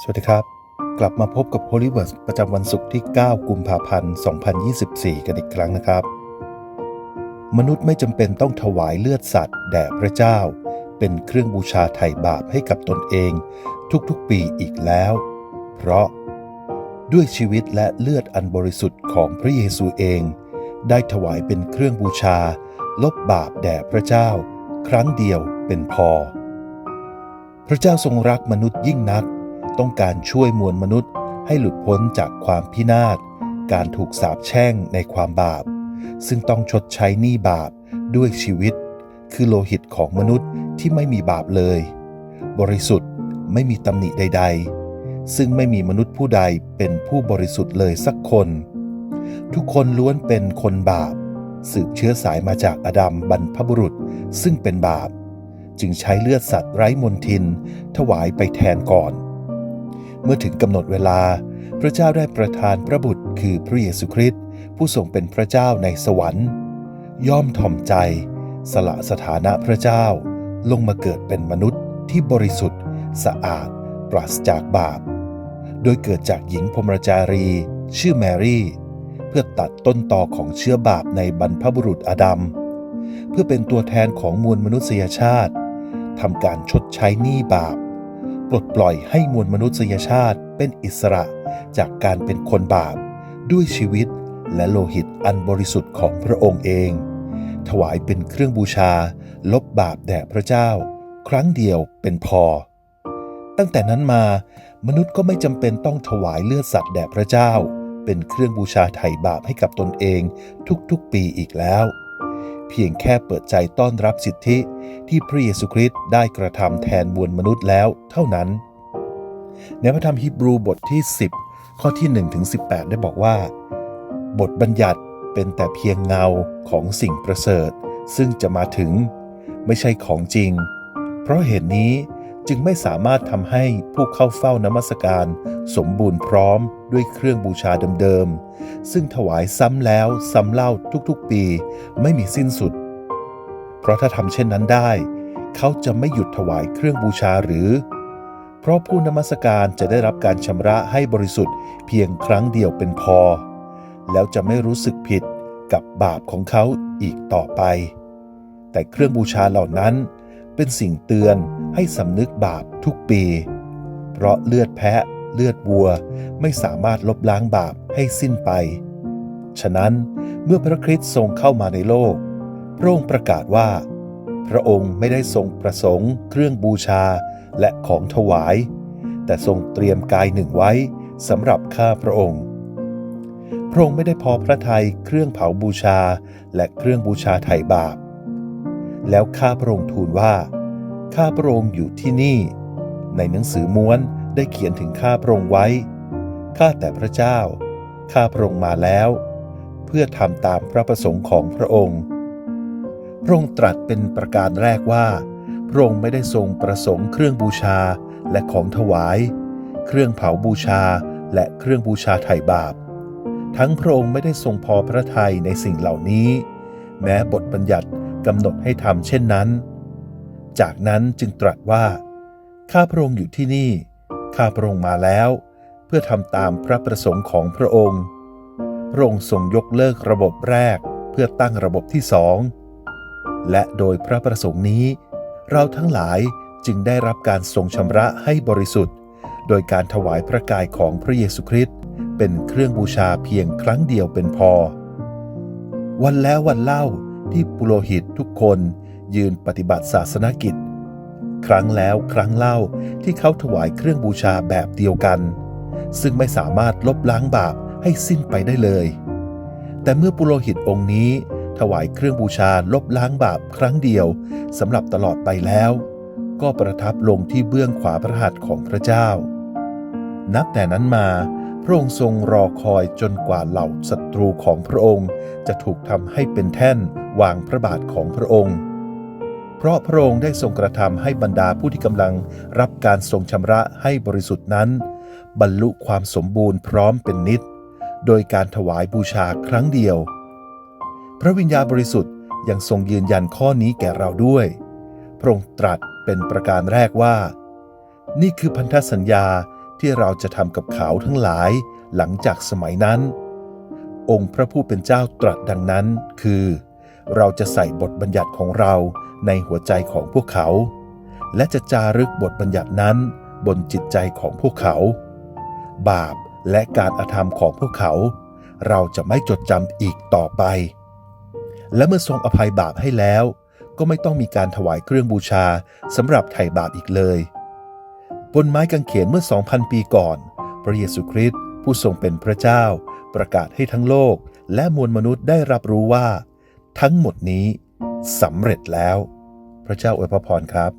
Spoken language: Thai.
สวัสดีครับ กลับมาพบกับ h o l y w o r d ประจำวันศุกร์ที่ 9 กุมภาพันธ์ 2024 กันอีกครั้งนะครับ มนุษย์ไม่จำเป็นต้องถวายเลือดสัตว์แด่พระเจ้า เป็นเครื่องบูชาไถ่บาปให้กับตนเอง ทุกๆปีอีกแล้ว เพราะ ด้วยชีวิตและเลือดอันบริสุทธิ์ของพระเยซูเอง ได้ถวายเป็นเครื่องบูชา ลบบาปแด่พระเจ้า ครั้งเดียวเป็นพอ พระเจ้าทรงรักมนุษย์ยิ่งนัก ต้องการช่วยมวลมนุษย์ ให้หลุดพ้นจากความพินาศ การถูกสาปแช่งในความบาป ซึ่งต้องชดใช้หนี้บาปด้วยชีวิต คือโลหิตของมนุษย์ที่ไม่มีบาปเลย บริสุทธิ์ไม่มีตำหนิใด ๆ ซึ่งไม่มีมนุษย์ผู้ใดเป็นผู้บริสุทธิ์เลยสักคน ทุกคนล้วนเป็นคนบาป สืบเชื้อสายมาจากอดัมบรรพบุรุษซึ่งเป็นบาป จึงใช้เลือดสัตว์ไร้มนทิน ถวายไปแทนก่อน เมื่อถึงกำหนดเวลา พระเจ้าได้ประทานพระบุตรคือพระเยซูคริสต์ผู้ทรงเป็นพระเจ้าในสวรรค์ ย่อมถ่อมใจ สละสถานะพระเจ้า ลงมาเกิดเป็นมนุษย์ที่บริสุทธิ์ สะอาด ปราศจากบาป โดยเกิดจากหญิงพรมจารี ชื่อแมรี่ เพื่อตัดต้นตอของเชื้อบาปในบรรพบุรุษอาดัมเพื่อเป็นตัวแทนของมวลมนุษยชาติทำการชดใช้หนี้บาป ปลดปล่อยให้มวลมนุษยชาติเป็นอิสระจากการเป็นคนบาป ด้วยชีวิตและโลหิตอันบริสุทธิ์ของพระองค์เอง ถวายเป็นเครื่องบูชา ลบบาปแด่พระเจ้า ครั้งเดียวเป็นพอ ตั้งแต่นั้นมามนุษย์ก็ไม่จำเป็นต้องถวายเลือดสัตว์แด่พระเจ้า เป็นเครื่องบูชาไถ่บาปให้กับตนเองทุกๆปีอีกแล้ว พียงแค่เปิดใจต้อนรับสิทธิที่พระเยซูคริสต์ได้กระทำแทนมวลมนุษย์แล้วเท่านั้น ในพระธรรมฮิบรูบทที่ 10 ข้อที่1ถึง18 ได้บอกว่า บทบัญญัติเป็นแต่เพียงเงาของสิ่งประเสริฐ ซึ่งจะมาถึง ไม่ใช่ของจริง เพราะเหตุนี้ จึงไม่สามารถทำให้ผู้เข้าเฝ้านมัสการสมบูรณ์พร้อมด้วยเครื่องบูชาเดิมๆ ซึ่งถวายซ้ำแล้วซ้ำเล่าทุกๆปีไม่มีสิ้นสุด เพราะถ้าทำเช่นนั้นได้ เขาจะไม่หยุดถวายเครื่องบูชาหรือ เพราะผู้นมัสการจะได้รับการชำระให้บริสุทธิ์เพียงครั้งเดียวเป็นพอ แล้วจะไม่รู้สึกผิดกับบาปของเขาอีกต่อไป แต่เครื่องบูชาเหล่านั้นเป็นสิ่งเตือน ให้สำนึกบาปทุกปี เพราะเลือดแพะ เลือดวัวไม่สามารถลบล้างบาปให้สิ้นไป ฉะนั้นเมื่อพระคริสต์ทรงเข้ามาในโลก พระองค์ประกาศว่า พระองค์ไม่ได้ทรงประสงค์ เครื่องบูชาและของถวาย แต่ทรงเตรียมกายหนึ่งไว้สำหรับข้าพระองค์ พระองค์ไม่ได้พอพระทัยเครื่องเผาบูชาและเครื่องบูชาไถ่บาป แล้วข้าพระองค์ทูลว่า ข้าพระองค์อยู่ที่นี่ ในหนังสือม้วนได้เขียนถึงข้าพระองค์ไว้ ข้าแต่พระเจ้า ข้าพระองค์มาแล้ว เพื่อทำตามพระประสงค์ของพระองค์ พระองค์ตรัสเป็นประการแรกว่า พระองค์ไม่ได้ทรงประสงค์เครื่องบูชาและของถวาย เครื่องเผาบูชาและเครื่องบูชาไถ่บาป ทั้งพระองค์ไม่ได้ทรงพอพระทัยในสิ่งเหล่านี้ แม้บทบัญญัติกำหนดให้ทำเช่นนั้น จากนั้นจึงตรัสว่า ข้าพระองค์อยู่ที่นี่ ข้าพระองค์มาแล้ว เพื่อทำตามพระประสงค์ของพระองค์ พระองค์ทรงยกเลิกระบบแรกเพื่อตั้งระบบที่สอง และโดยพระประสงค์นี้ เราทั้งหลายจึงได้รับการทรงชำระให้บริสุทธิ์ โดยการถวายพระกายของพระเยซูคริสต์เป็นเครื่องบูชาเพียงครั้งเดียวเป็นพอ วันแล้ววันเล่าที่ปุโรหิตทุกคน ยืนปฏิบัติศาสนกิจ ครั้งแล้วครั้งเล่าที่เขาถวายเครื่องบูชาแบบเดียวกัน ซึ่งไม่สามารถลบล้างบาปให้สิ้นไปได้เลย แต่เมื่อปุโรหิตองค์นี้ ถวายเครื่องบูชาลบล้างบาปครั้งเดียวสำหรับตลอดไปแล้ว ก็ประทับลงที่เบื้องขวาพระหัตถ์ของพระเจ้า นับแต่นั้นมาพระองค์ทรงรอคอยจนกว่าเหล่าศัตรูของพระองค์ จะถูกทำให้เป็นแท่นวางพระบาทของพระองค์ ราะพระองค์ได้ทรงกระทำให้บรรดาผู้ที่กำลังรับการทรงชำระให้บริสุทธิ์นั้น บรรลุความสมบูรณ์พร้อมเป็นนิด โดยการถวายบูชาครั้งเดียว พระวิญญาณบริสุทธิ์ยังทรงยืนยันข้อนี้แก่เราด้วย พระองค์ตรัสเป็นประการแรกว่า นี่คือพันธสัญญาที่เราจะทำกับเขาทั้งหลายหลังจากสมัยนั้น องค์พระผู้เป็นเจ้าตรัสดังนั้นคือ เราจะใส่บทบัญญัติของเราในหัวใจของพวกเขา และจะจารึกบทบัญญัตินั้นบนจิตใจของพวกเขา บาปและการอาธรรมของพวกเขา เราจะไม่จดจำอีกต่อไป และเมื่อทรงอภัยบาปให้แล้ว ก็ไม่ต้องมีการถวายเครื่องบูชาสำหรับไถ่บาปอีกเลย บนไม้กางเขนเมื่อ 2,000 ปีก่อน พระเยซูคริสต์ผู้ทรงเป็นพระเจ้า ประกาศให้ทั้งโลกและมวลมนุษย์ได้รับรู้ว่า ทั้งหมดนี้สำเร็จแล้ว พระเจ้าอวยพระพรครับ